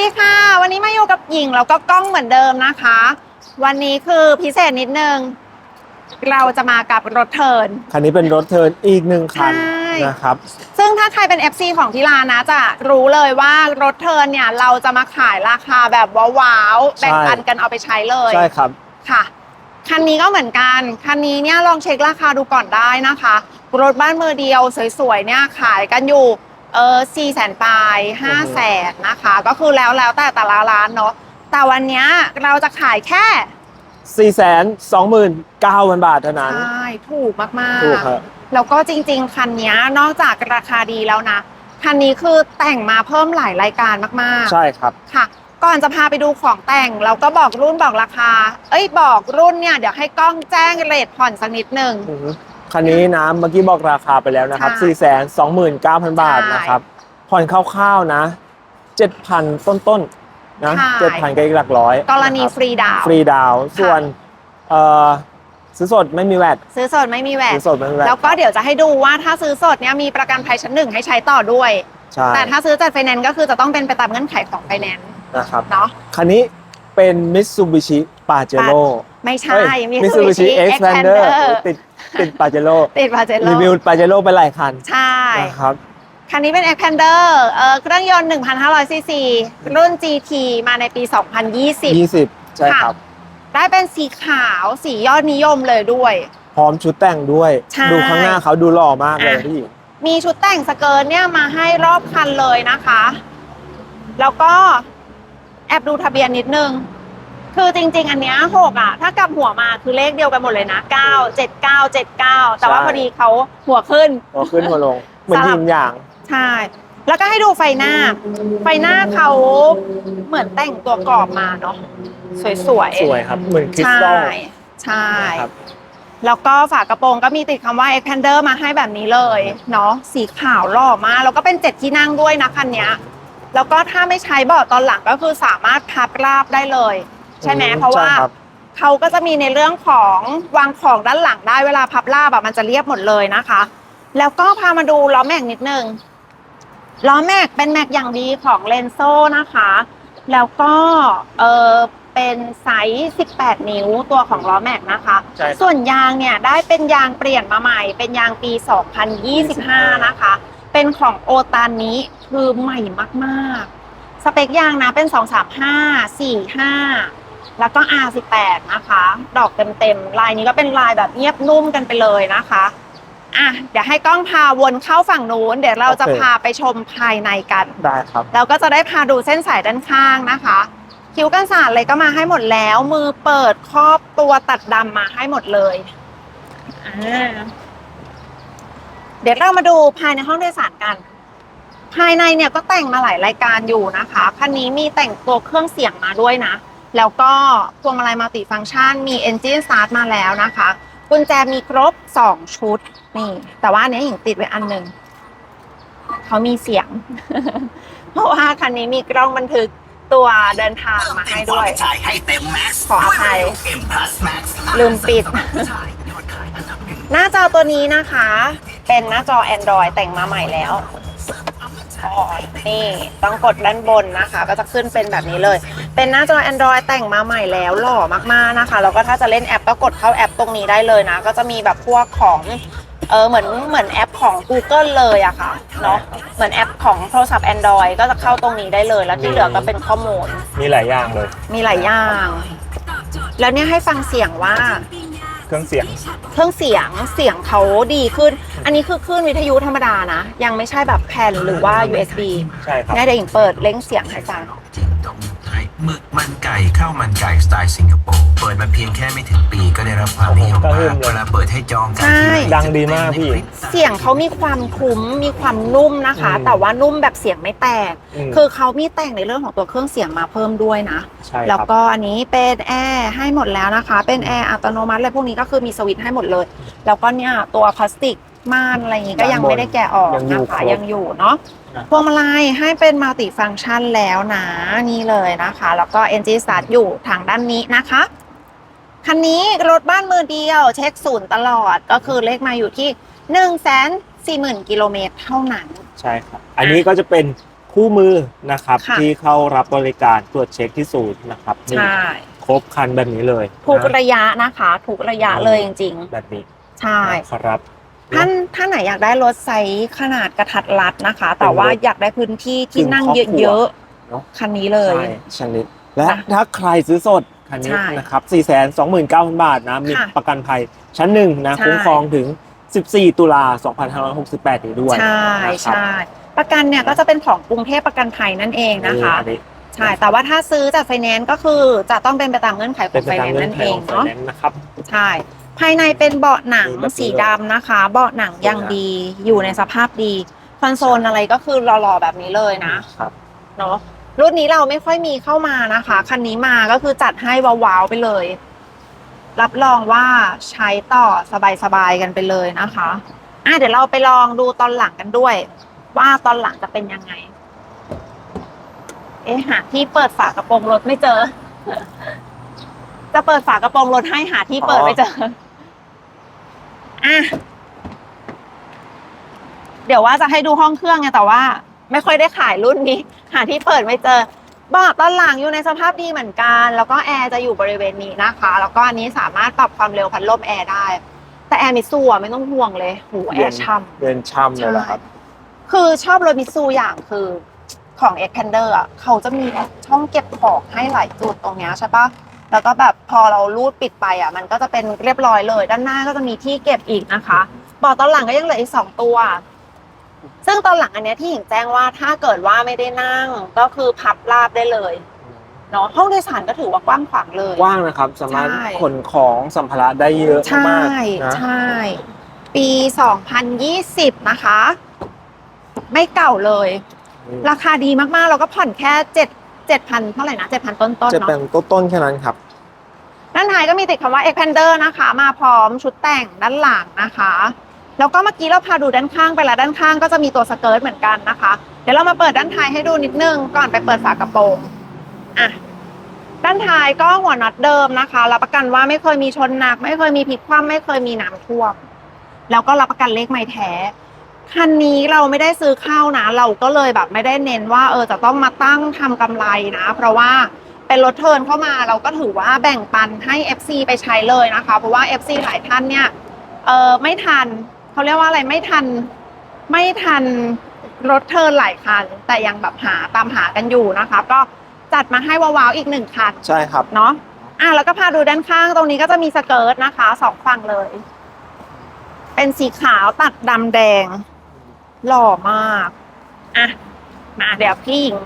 ดีค่ะ วันนี้มาอยู่กับหญิงแล้วก็กล้องเหมือนเดิมนะคะ วันนี้คือพิเศษนิดนึง เราจะมากับรถเทิร์นคันนี้เป็นรถเทิร์นอีกหนึ่งคันใช่นะครับ ซึ่งถ้าใครเป็น FC ของที่ร้านนะจะรู้เลยว่ารถเทิร์นเนี่ยเราจะมาขายราคาแบบว้าวๆใช่แบ่งปันกันเอาไปใช้เลยใช่ครับค่ะคันนี้ก็เหมือนกัน คันนี้เนี่ยลองเช็คราคาดูก่อนได้นะคะ รถบ้านมือเดียวสวยๆเนี่ยขายกันอยู่ เออสี่แสนปลายห้าแสนนะคะ ก็คือแล้วแล้วแต่แต่ละร้านเนาะแต่วันเนี้ยเราจะขายแค่ 4 2 9 0 0 0 บาทเท่านั้น ใช่ถูกมากถูกครับๆแล้วก็จริง ๆ คันเนี้ยนอกจากราคาดีแล้วนะ คันนี้คือแต่งมาเพิ่มหลายรายการมากๆ ใช่ครับ ค่ะ ก่อนจะพาไปดูของแต่ง เราก็บอกรุ่นบอกราคา เอ้ยบอกรุ่นเนี่ย เดี๋ยวให้กล้องแจ้งเรทผ่อนสักนิดหนึ่งอือฮึ คันนี้นะเมื่อกี้บอกราคาไปแล้วนะครับใช่4 2 9 0 0 0 บาทใช่นะครับ ผ่อนคร่าวๆนะ 7,000 ต้นๆนะใช่7,000ก็อีกหลักร้อย กรณีนะคบฟรีดาวน์ฟรีดาวน์ส่วนเอ่อซื้อสดไม่มีแวดซื้อสดไม่มีแหวซื้อสดไม่มีแวดแล้วก็เดี๋ยวจะให้ดูว่าถ้าซื้อสดเนี่ยมีประกันภัยชั้นหนึ่งให้ใช้ต่อด้วยใช่แต่ถ้าซื้อจัดไฟแนนซ์ก็คือจะต้องเป็นไปตามเงื่อนไขของไฟแนนซ์นะครับเนาะคันนี้เป็น Mitsubishi Pajero ไม่ใช่เอ้ยมี Mitsubishi Xpander ติดติด Pajero ติดพาเจโรีวิว Pajero ไปหลายคันใช่ นะครับ คันนี้เป็น Xpander เอ่อเครื่องยนต์ 1,500ซีซีรุ่น GT มาในปี 2020 20 ใช่ครับ ได้เป็นสีขาวสียอดนิยมเลยด้วย พร้อมชุดแต่งด้วย ใช่ดูข้างหน้าเขาดูหล่อมากเลยอะ พี่หญิงมีชุดแต่งสเกิร์ตเนี่ยมาให้รอบคันเลยนะคะ แล้วก็แอบดูทะเบียนนิดนึง คือจริง ๆ อันเนี้ยหกอะ ถ้ากลับหัวมาคือเลขเดียวกันหมดเลยนะ9 7 9 7 9แต่ว่าพอดีเขาหัวขึ้น หัวขึ้นหัวลง เหมือนสลับยินอย่าง ใช่ แล้วก็ให้ดูไฟหน้า ไฟหน้าเขาเหมือนแต่งตัวกรอบมาเนาะสวยๆสวยครับ เหมือนคริสใช่ตัลใช่นะครับแล้วก็ฝากระโปรงก็มีติดคำว่า Xpander มาให้แบบนี้เลยเนาะสีขาวหล่อมากแล้วก็เป็นเจ็ดที่นั่งด้วยนะคันเนี้ยแล้วก็ถ้าไม่ใช้เบาะตอนหลังก็คือสามารถพับราบได้เลย ใช่ไหมอืมเพราะว่าใช่ครับเขาก็จะมีในเรื่องของวางของด้านหลังได้เวลาพับราบอะมันจะเรียบหมดเลยนะคะ แล้วก็พามาดูล้อแม็กนิดนึงล้อแม็กเป็นแม็กอย่างดีของเลนโซนะคะ แล้วก็เออเป็นไซส์ 18 นิ้วตัวของล้อแม็กนะคะ ใช่ครับ ส่วนยางเนี่ยได้เป็นยางเปลี่ยนมาใหม่ เป็นยางปี 2025 นะคะ เป็นของโอตานิคือใหม่มาก ๆ สเปคยางนะเป็น 235 45 แล้วก็ R18 นะคะ ดอกเต็มๆลายนี้ก็เป็นลายแบบเงียบนุ่มกันไปเลยนะคะอะเดี๋ยวให้กล้องพาวนเข้าฝั่งนู้น เดี๋ยวเราจะโอเคพาไปชมภายในกัน ได้ครับแล้วก็จะได้พาดูเส้นสายด้านข้างนะคะ คิ้วกันสาดเลยก็มาให้หมดแล้ว มือเปิดครอบตัวตัดดำมาให้หมดเลยอ่าเดี๋ยวเรามาดูภายในห้องโดยสารกัน ภายในเนี่ยก็แต่งมาหลายรายการอยู่นะคะคันนี้มีแต่งตัวเครื่องเสียงมาด้วยนะ แล้วก็พวงมาลัยมัลติฟังก์ชันมี Engine Start มาแล้วนะคะ กุญแจมีครบ 2 ชุด นี่ แต่ว่าอันนี้หญิงติดไว้อันหนึ่ง เขามีเสียง เพราะว่าคันนี้มีกล้องบันทึกตัวเดินทางมาให้ด้วยจ่ายให้เต็มแม็กซ์ขออภัยเอ็มพลัสแม็กซ์ลืมปิด หน้าจอตัวนี้นะคะ เป็นหน้าจอ Android แต่งมาใหม่แล้ว อ๋อนี่ต้องกดด้านบนนะคะ ก็จะขึ้นเป็นแบบนี้เลย เป็นหน้าจอ Android แต่งมาใหม่แล้วหล่อมากๆนะคะ แล้วก็ถ้าจะเล่นแอปก็กดเข้าแอปตรงนี้ได้เลยนะ ก็จะมีแบบพวกของเออเหมือนเหมือนแอปของ Google เลยอะค่ะเนาะเหมือนแอปของโทรศัพท์ Android ก็จะเข้าตรงนี้ได้เลย แล้วที่เหลือก็เป็นข้อมูล มีหลายอย่างเลย มีหลายอย่าง แล้วเนี่ยให้ฟังเสียงว่า เครื่องเสียง เครื่องเสียงเสียงเขาดีขึ้น อันนี้คือคลื่นวิทยุธรรมดานะ ยังไม่ใช่แบบแผ่นหรือว่า USB ใช่ครับเนี่ยเดี๋ยวหญิงเปิดเล้งเสียงให้ฟังจริงตรงไทยหมึกมันไก่ข้าวมันไก่สไตล์สิงคโปร์เปิดมาเพียงแค่ไม่ถึงปีก็ได้รับความนิยมโอ้โหกระหึ่มามกเลยเวลาเปิดให้จองกันใช่ทีไรดังดีมากพี่ เสียงเขามีความคุ้มมีความนุ่มนะคะ อืม แต่ว่านุ่มแบบเสียงไม่แตกมคือเขามีแต่งในเรื่องของตัวเครื่องเสียงมาเพิ่มด้วยนะ ใช่แล้วครับก็อันนี้เป็นแอร์ให้หมดแล้วนะคะ เป็นแอร์อัตโนมัติอะไรพวกนี้ก็คือมีสวิตช์ให้หมดเลย แล้วก็เนี่ยตัวพลาสติก ม่านอะไรอย่างนี้ก็ยังไม่ได้แกะออกยังอยู่นะคะ ครบยังอยู่เนาะนะ พวงมาลัยให้เป็นมัลติฟังก์ชันแล้วนะนี่เลยนะคะ แล้วก็ NG Start อยู่ทางด้านนี้นะคะ คันนี้รถบ้านมือเดียวเช็คศูนย์ตลอดก็คือเลขมาอยู่ที่1นึ่งแสนสี่หมื่นกิโลเมตรเท่านั้น ใช่ครับ อันนี้ก็จะเป็นคู่มือนะครับ ค่ะ ที่เข้ารับบริการตรวจเช็คที่ศูนย์นะครับนี่ใช่ครบคันแบบนี้เลยทุกนะระยะนะคะทุกระยะเลยจริงแบบนี้ๆ ใช่ นะครับ ท่านท่านไหนอยากได้รถไซส์ขนาดกระทัดรัดนะคะ แต่ว่าเป็นรถอยากได้พื้นที่ที่กึ่งนั่งครอบครัวเยอะเนอะๆคันนี้เลยใช่ชนิดและค่ะถ้าใครซื้อสดคันนี้ใช่นะครับ4 2 9 0 0 0 บาทนะมีค่ะประกันภัยชั้นหนึ่งนะใช่คุ้มครองถึง 14 ตุลา 2568 นี้ด้วย ใช่นะครับใช่ประกันเนี่ยก็จะเป็นของกรุงเทพประกันภัยนั่นเองนะคะอันนี้ใช่ แต่ว่าถ้าซื้อจากไฟแนนซ์ก็คือจะต้องเป็นไปตามเงื่อนไขขเป็อนงไปไฟตามแนนซ์เงื่อนั่นนไขเอของงไฟเนาะแนนซ์นะครับ ใช่ ภายในเป็นเบาะหนังมีแบบนี้สีดำนะคะ เบาะหนังยังดีอยู่ในสภาพดีคอนโซลอะไรก็คือหล่อๆแบบนี้เลยนะครับเนาะรุ่นนี้เราไม่ค่อยมีเข้ามานะคะคันนี้มาก็คือจัดให้ว้าวๆไปเลย รับรองว่าใช้ต่อสบายๆกันไปเลยนะคะอะเดี๋ยวเราไปลองดูตอนหลังกันด้วย ว่าตอนหลังจะเป็นยังไง เอ๊ะหาที่เปิดฝากระโปรงรถไม่เจอ จะเปิดฝากระโปรงรถให้หาที่เปิดไม่เจอ อะเดี๋ยวว่าจะให้ดูห้องเครื่องไงแต่ว่า ไม่ค่อยได้ขายรุ่นนี้ หาที่เปิดไม่เจอเบาะตอนหลังอยู่ในสภาพดีเหมือนกัน แล้วก็แอร์จะอยู่บริเวณนี้นะคะ แล้วก็อันนี้สามารถปรับความเร็วพัดลมแอร์ได้ แต่แอร์มิสูอะไม่ต้องห่วงเลยหูแอร์ช่ำเดินช่ำเลยนะครับ คือชอบรถมิตซูอย่างคือของ e x p a n d e r อะเขาจะมีช่องเก็บของให้หลายจุดตรงเนี้ยใช่ปะ แล้วก็แบบพอเรารูดปิดไปอะมันก็จะเป็นเรียบร้อยเลย ด้านหน้าก็จะมีที่เก็บอีกนะคะเบอกตอนหลังก็ยังเหลืออีกสองตัว ซึ่งตอนหลังอันเนี้ยที่หญิงแจ้งว่าถ้าเกิดว่าไม่ได้นั่งก็คือพับราบได้เลยเนาะห้องโดยสารก็ถือว่ากว้างขวางเลยกว้างนะครับสามารถใช่ขนของสัมภาระได้เยอะใช่มากๆนะใช่ปี 2020 นะคะ ไม่เก่าเลย ราคาดีมากๆ เราก็ผ่อนแค่เจ็ด เจ็ดพันเท่าไหร่นะเจ็ดพันต้นๆจะเนาะเป็นต้นต้นๆแค่นั้นครับ ด้านท้ายก็มีติดคำว่า Expander นะคะ มาพร้อมชุดแต่งด้านหลังนะคะ แล้วก็เมื่อกี้เราพาดูด้านข้างไปแล้วด้านข้างก็จะมีตัวสเกิร์ตเหมือนกันนะคะ เดี๋ยวเรามาเปิดด้านท้ายให้ดูนิดนึงก่อนไปเปิดฝากระโปรงอะด้านท้ายก็หัวน็อตเดิมนะคะรับประกันว่าไม่เคยมีชนหนัก ไม่เคยมีพลิกคว่ำไม่เคยมีน้ำท่วมแล้วก็รับประกันเลขไม่แท้ คันนี้เราไม่ได้ซื้อเข้านะ เราก็เลยแบบไม่ได้เน้นว่า เออจะต้องมาตั้งทำกำไรนะ เพราะว่าเป็นรถเทิร์นเข้ามาเราก็ถือว่าแบ่งปันให้ FC ไปใช้เลยนะคะ เพราะว่า FC หลายท่านเนี่ยเออไม่ทันเขาเรียกว่าอะไรไม่ทันไม่ทันรถเทิร์นหลายคัน แต่ยังแบบหาตามหากันอยู่นะคะ ก็จัดมาให้ว้าวๆอีกหนึ่งคัน ใช่ครับเนาะอะแล้วก็พาดูด้านข้างตรงนี้ก็จะมีสเกิร์ตนะคะสองฝั่งเลย เป็นสีขาวตัดดำแดง หล่อมากอะมาเดี๋ยวพี่หญิง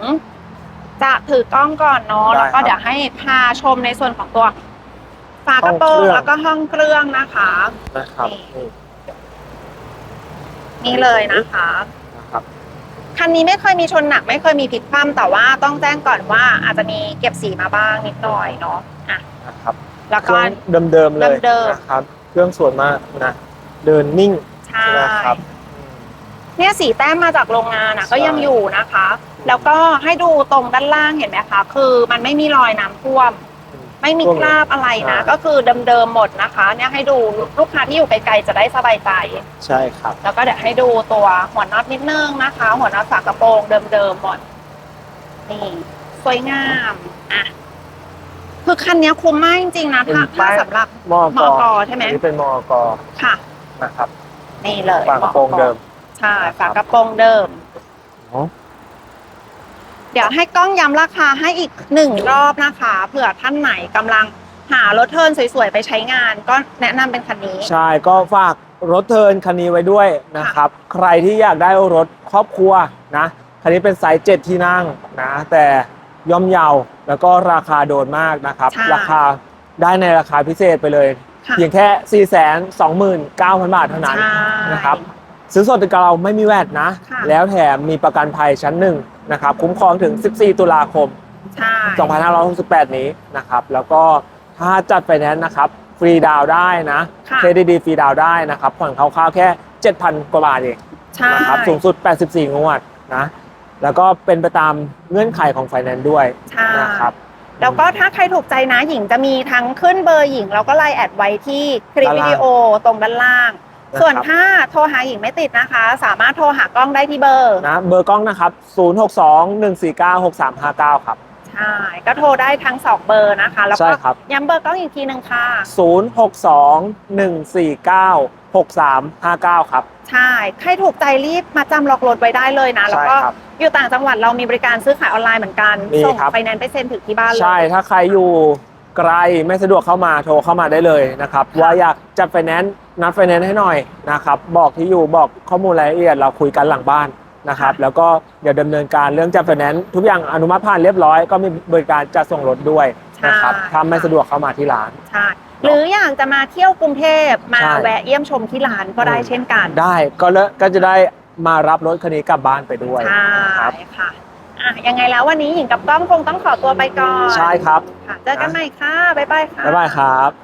จะถือกล้องก่อนเนาะได้แล้วก็ครับเดี๋ยวให้พาชมในส่วนของตัวฝากระโปรห้องงเครื่อง แล้วก็ห้องเครื่องนะคะ นะครับนี่นี่นี่เลยนะคะ นะครับ คันนี้ไม่เคยมีชนหนัก ไม่เคยมีพลิกคว่ำแต่ว่าต้องแจ้งก่อนว่าอาจจะมีเก็บสีมาบ้างนิดหน่อยเนาะอะนะครับแล้วเคก็ รื่องเดิมๆเลยเดิมๆ นะครับ เครื่องสวยมากนะ เดินนิ่งใช่นะครับ เนี่ยสีแต้มมาจากโรงงานนะใช่ก็ยังอยู่นะคะ แล้วก็ให้ดูตรงด้านล่างเห็นไหมคะ คือมันไม่มีรอยน้ำท่วม ไม่มีคราบอะไรนะใช่ก็คือเดิมๆหมดนะคะ เนี่ยให้ดูลูกค้าที่อยู่ไกลๆจะได้สบายใจ ใช่ครับ แล้วก็เดี๋ยวให้ดูตัวหัวน็อตนิดนึงนะคะ หัวน็อตฝากระโปรงเดิมๆหมดนี่สวยงามอะคือคันนี้คุ้มมากจริงๆนะถ้าเป็นป้าถ้ายสำหรับ มอกมอกใช่ไหม อันนี้เป็นมอกค่ะ นะครับนี่เลยฝากระโปรงเดิม ใช่ฝากระโปรงเดิม เนาะเดี๋ยวให้กล้องย้ำราคาให้อีกหนึ่งรอบนะคะ เผื่อท่านไหนกำลังหารถเทิร์นสวยๆ ไปใช้งาน ก็แนะนำเป็นคันนี้ ใช่ก็ฝากรถเทิร์นคันนี้ไว้ด้วยนะครับ ใครที่อยากได้รถครอบครัวนะคันนี้เป็นไซส์7ที่นั่งนะแต่ย่อมเยาวแล้วก็ราคาโดนมากนะครับ ใช่ ราคาได้ในราคาพิเศษไปเลย ค่ะเพียงแค่ 4 2 9 0 0 0 บาทเท่านั้นใช่ นะครับ ซื้อสดกับเราไม่มีแวดนะ ค่ะ แล้วแถมมีประกันภัยชั้นหนึ่งนะครับ คุ้มครองถึง 14 ตุลาคม ใช่ 2568 นี้นะครับ แล้วก็ถ้าจัดไฟแนนซ์นะครับ ฟรีดาวน์ได้นะค่ะ เครดิตดีฟรีดาวน์ได้นะครับ ผ่อนคร่าวๆแค่ 7,000 กว่าบาทเอง ใช่ นะครับสูงสุด 84 งวดนะ แล้วก็เป็นไปตามเงื่อนไขของไฟแนนซ์ด้วยใช่ นะครับแล้วก็ถ้าใครถูกใจนะหญิงจะมีทั้งขึ้นเบอร์หญิง แล้วก็ไลน์แอดไว้ที่คลิปด้านล่างวิดีโอตรงด้านล่างนะครับ ส่วนถ้าโทรหาหญิงไม่ติดนะคะ สามารถโทรหากล้องได้ที่เบอร์ นะเบอร์กล้องนะครับ 0621496359 ครับ ใช่ ก็โทรได้ทั้งสองเบอร์นะคะ แล้วใช่ก็ครับ ย้ำเบอร์กล้องอีกทีหนึ่งค่ะ 0621496359 ครับ ใช่ ใครถูกใจรีบมาจำล็อกรถไว้ได้เลยนะ แล้วก็ใช่ครับ อยู่ต่างจังหวัดเรามีบริการซื้อขายออนไลน์เหมือนกัน มีส่งครับไฟแนนซ์ไปเซ็นถึงที่บ้านเลย ใช่ถ้าใครอยู่ ไกลไม่สะดวกเข้ามาโทรเข้ามาได้เลยนะครับค่ะว่าอยากจัดไฟแนนซ์นัดไฟแนนซ์ให้หน่อยนะครับ บอกที่อยู่บอกข้อมูลรายละเอียดเราคุยกันหลังบ้านนะครับ แล้วก็เดี๋ยวดำเนินการเรื่องจัดไฟแนนซ์ทุกอย่างอนุมัติผ่านเรียบร้อย ก็มีบริการจัดส่งรถด้วยนะครับใช่ถ้าไม่สะดวกเข้ามาที่ร้าน ใช่หรืออยากจะมาเที่ยวกรุงเทพมาใช่แวะเยี่ยมชมที่ร้านก็ได้เช่นกัน ได้ก็เลก็จะได้มารับรถคันนี้กลับบ้านไปด้วยใช่ครับค่ะ อะยังไงแล้ววันนี้หญิงกับกล้องคงต้องขอตัวไปก่อนใช่ครับ ค่ะเจอกันใหม่ค่ะ บ๊ายบายค่ะ บ๊ายบายครับ